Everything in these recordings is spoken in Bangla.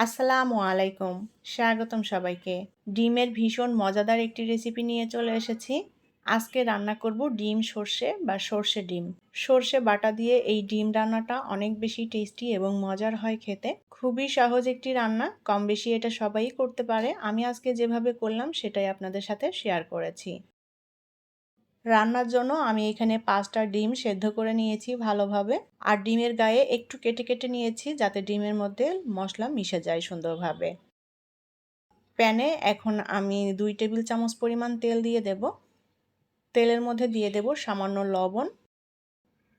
আসসালামু আলাইকুম। স্বাগতম সবাইকে। ডিমের ভীষণ মজাদার একটি রেসিপি নিয়ে চলে এসেছি। আজকে রান্না করব ডিম সর্ষে বা সর্ষে ডিম। সর্ষে বাটা দিয়ে এই ডিম রান্নাটা অনেক বেশি টেস্টি এবং মজার হয় খেতে। খুবই সহজ একটি রান্না কম বেশি এটা সবাই করতে পারে। আমি আজকে যেভাবে করলাম সেটাই আপনাদের সাথে শেয়ার করেছি। রান্নার জন্য আমি এখানে পাঁচটা ডিম সেদ্ধ করে নিয়েছি ভালোভাবে। আর ডিমের গায়ে একটু কেটে কেটে নিয়েছি যাতে ডিমের মধ্যে মশলা মিশে যায় সুন্দরভাবে। প্যানে এখন আমি দুই টেবিল চামচ পরিমাণ তেল দিয়ে দেব। তেলের মধ্যে দিয়ে দেব সামান্য লবণ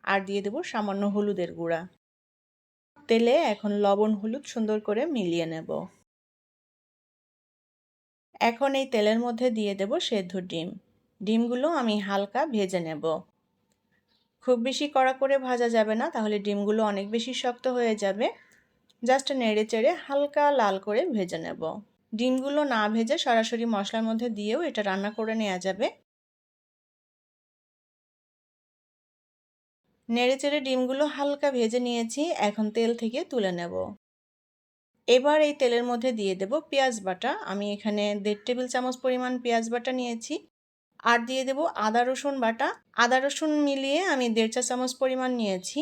আর দিয়ে দেব সামান্য হলুদের গুঁড়া। তেলে এখন লবণ হলুদ সুন্দর করে মিলিয়ে নেব। এখন এই তেলের মধ্যে দিয়ে দেব সেদ্ধ ডিম। ডিমগুলো আমি হালকা ভেজে নেব। খুব বেশি কড়া করে ভাজা যাবে না, তাহলে ডিমগুলো অনেক বেশি শক্ত হয়ে যাবে। জাস্ট নেড়ে চেড়ে হালকা লাল করে ভেজে নেব। ডিমগুলো না ভেজে সরাসরি মশলার মধ্যে দিয়েও এটা রান্না করে নেওয়া যাবে। নেড়ে চেড়ে ডিমগুলো হালকা ভেজে নিয়েছি, এখন তেল থেকে তুলে নেব। এবার এই তেলের মধ্যে দিয়ে দেব পেঁয়াজ বাটা। আমি এখানে দেড় টেবিল চামচ পরিমাণ পেঁয়াজ বাটা নিয়েছি। আর দিয়ে দেব আদা, রসুন বাটা। আদা, রসুন মিলিয়ে আমি দেড় চা চামচ পরিমাণ নিয়েছি।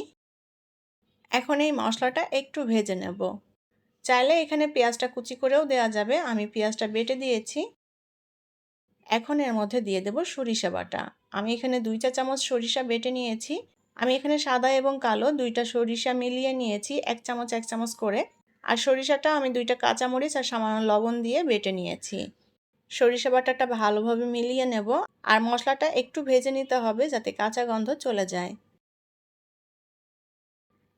এখন এই মশলাটা একটু ভেজে নেব। চাইলে এখানে পেঁয়াজটা কুচি করেও দেওয়া যাবে। আমি পেঁয়াজটা বেটে দিয়েছি। এখন এর মধ্যে দিয়ে দেব সরিষা বাটা। আমি এখানে দুই চা চামচ সরিষা বেটে নিয়েছি। আমি এখানে সাদা এবং কালো দুইটা সরিষা মিলিয়ে নিয়েছি, এক চামচ এক চামচ করে। আর সরিষাটা আমি দুইটা কাঁচামরিচ আর সামান্য লবণ দিয়ে বেটে নিয়েছি। সরিষা বাটাটা ভালোভাবে মিলিয়ে নেব আর মশলাটা একটু ভেজে নিতে হবে যাতে কাঁচা গন্ধ চলে যায়।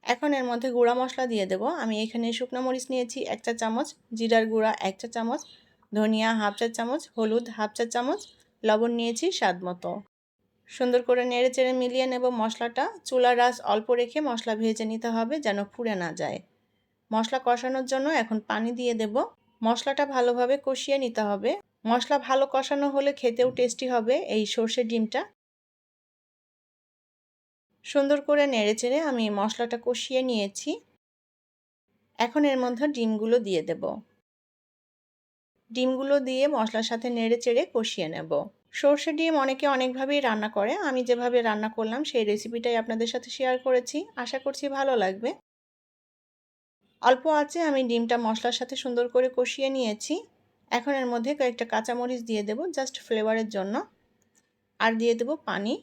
এখন এর মধ্যে গুঁড়া মশলা দিয়ে দেব। আমি এখানে শুকনো মরিচ নিয়েছি এক চা চামচ, জিরার গুঁড়া এক চা চামচ, ধনিয়া হাফ চা চামচ, হলুদ হাফ চা চামচ, লবণ নিয়েছি স্বাদ মতো। সুন্দর করে নেড়ে চেড়ে মিলিয়ে নেব মশলাটা। চুলা রাস অল্প রেখে মশলা ভেজে নিতে হবে যেন পুড়ে না যায়। মশলা কষানোর জন্য এখন পানি দিয়ে দেব। মশলাটা ভালোভাবে কষিয়ে নিতে হবে। মশলা ভালো কষানো হলে খেতেও টেস্টি হবে এই সর্ষের ডিমটা। সুন্দর করে নেড়ে চেড়ে আমি মশলাটা কষিয়ে নিয়েছি। এখন এর মধ্যে ডিমগুলো দিয়ে দেব। ডিমগুলো দিয়ে মশলার সাথে নেড়ে চেড়ে কষিয়ে নেব। সর্ষে ডিম অনেকে অনেকভাবেই রান্না করে, আমি যেভাবে রান্না করলাম সেই রেসিপিটাই আপনাদের সাথে শেয়ার করেছি, আশা করছি ভালো লাগবে। অল্প আছে আমি ডিমটা মশলার সাথে সুন্দর করে কষিয়ে নিয়েছি। এখন এর মধ্যে কয়েকটা কাঁচামরিচ দিয়ে দেব জাস্ট ফ্লেভারের জন্য। আর দিয়ে দেব পানি।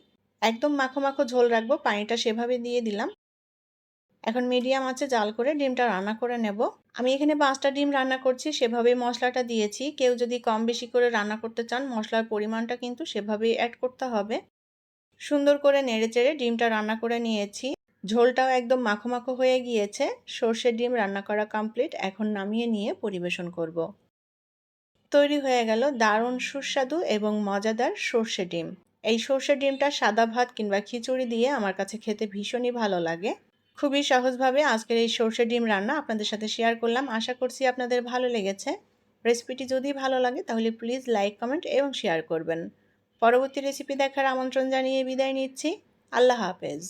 একদম মাখো মাখো ঝোল রাখব, পানিটা সেভাবে দিয়ে দিলাম। এখন মিডিয়াম আছে, জাল করে ডিমটা রান্না করে নেব। আমি এখানে পাঁচটা ডিম রান্না করছি, সেভাবেই মশলাটা দিয়েছি। কেউ যদি কম বেশি করে রান্না করতে চান, মশলার পরিমাণটা কিন্তু সেভাবেই অ্যাড করতে হবে। সুন্দর করে নেড়ে চেড়ে ডিমটা রান্না করে নিয়েছি। ঝোলটাও একদম মাখো মাখো হয়ে গিয়েছে। সর্ষের ডিম রান্না করা কমপ্লিট এখন নামিয়ে নিয়ে পরিবেশন করব। তৈরি হয়ে গেল দারুণ সুস্বাদু এবং মজাদার সর্ষে ডিম। এই সর্ষে ডিমটা সাদা ভাত কিংবা খিচুড়ি দিয়ে আমার কাছে খেতে ভীষণই ভালো লাগে। খুবই সহজভাবে আজকের এই সর্ষে ডিম রান্না আপনাদের সাথে শেয়ার করলাম। আশা করছি আপনাদের ভালো লেগেছে। রেসিপিটি যদি ভালো লাগে তাহলে প্লিজ লাইক কমেন্ট এবং শেয়ার করবেন। পরবর্তী রেসিপি দেখার আমন্ত্রণ জানিয়ে বিদায় নিচ্ছি। আল্লাহ হাফেজ।